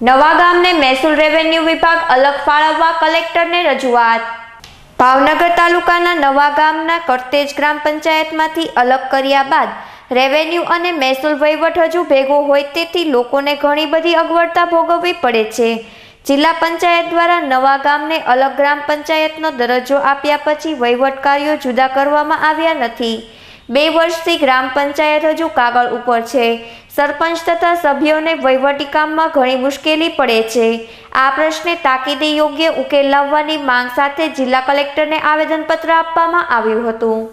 નવા ગામને મહેસૂલ રેવન્યુ વિભાગ અલગ ફાળવવા કલેક્ટરને રજૂઆત. ભાવનગર તાલુકાના નવા ગામના કરતેજ ગ્રામ પંચાયતમાંથી અલગ કર્યા બાદ રેવન્યુ અને મહેસૂલ વહીવટ હજુ ભેગો હોય તેથી લોકોને ઘણી બધી અગવડતા ભોગવવી પડે છે. જિલ્લા પંચાયત દ્વારા નવા ગામને અલગ ગ્રામ પંચાયતનો દરજ્જો આપ્યા પછી વહીવટ કાર્યો જુદા કરવામાં આવ્યા નથી. બે વર્ષથી ગ્રામ પંચાયત હજુ કાગળ ઉપર છે. સરપંચ તથા સભ્યોને વહીવટી કામમાં ઘણી મુશ્કેલી પડે છે. આ પ્રશ્ને તાકીદે યોગ્ય ઉકેલ લાવવાની માંગ સાથે જિલ્લા કલેક્ટરને આવેદનપત્ર આપવામાં આવ્યું હતું.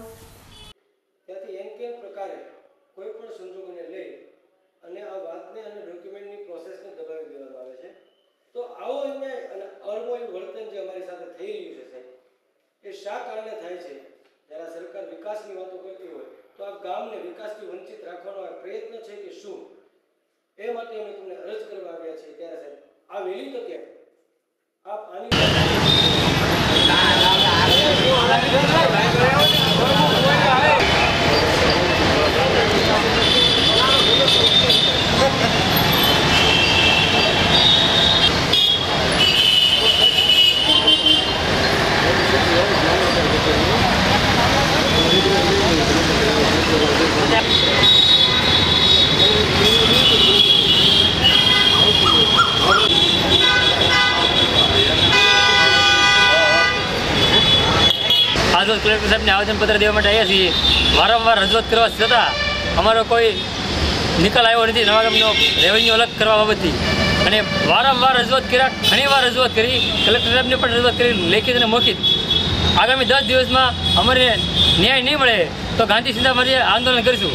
શા કારણે થાય છે જ્યારે આ સરકાર વિકાસની વાતો કરતી હોય તો આ ગામને વિકાસથી વંચિત રાખવાનો આ પ્રયત્ન છે કે શું? એ માટે અમે તમને અરજ કરવા આવ્યા છીએ. ત્યારે સાહેબ, આ વહેલી તકે આપ આની આજ રોજ કલેક્ટર સાહેબને આવેદનપત્ર દેવા માટે આવ્યા છીએ. વારંવાર રજૂઆત કરવા છતાં અમારો કોઈ નિકાલ આવ્યો નથી. નવાગમનો રેવન્યુ અલગ કરવા બાબતથી અને વારંવાર રજૂઆત કર્યા, ઘણીવાર રજૂઆત કરી, કલેક્ટર સાહેબને પણ રજૂઆત કરી, લેખિત અને મૌખિત આગામી દસ દિવસમાં અમારે ન્યાય નહીં મળે તો ગાંધી સીધા આંદોલન કરીશું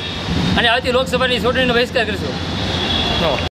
અને આવતી લોકસભાની ચૂંટણીનો બહિષ્કાર કરીશું.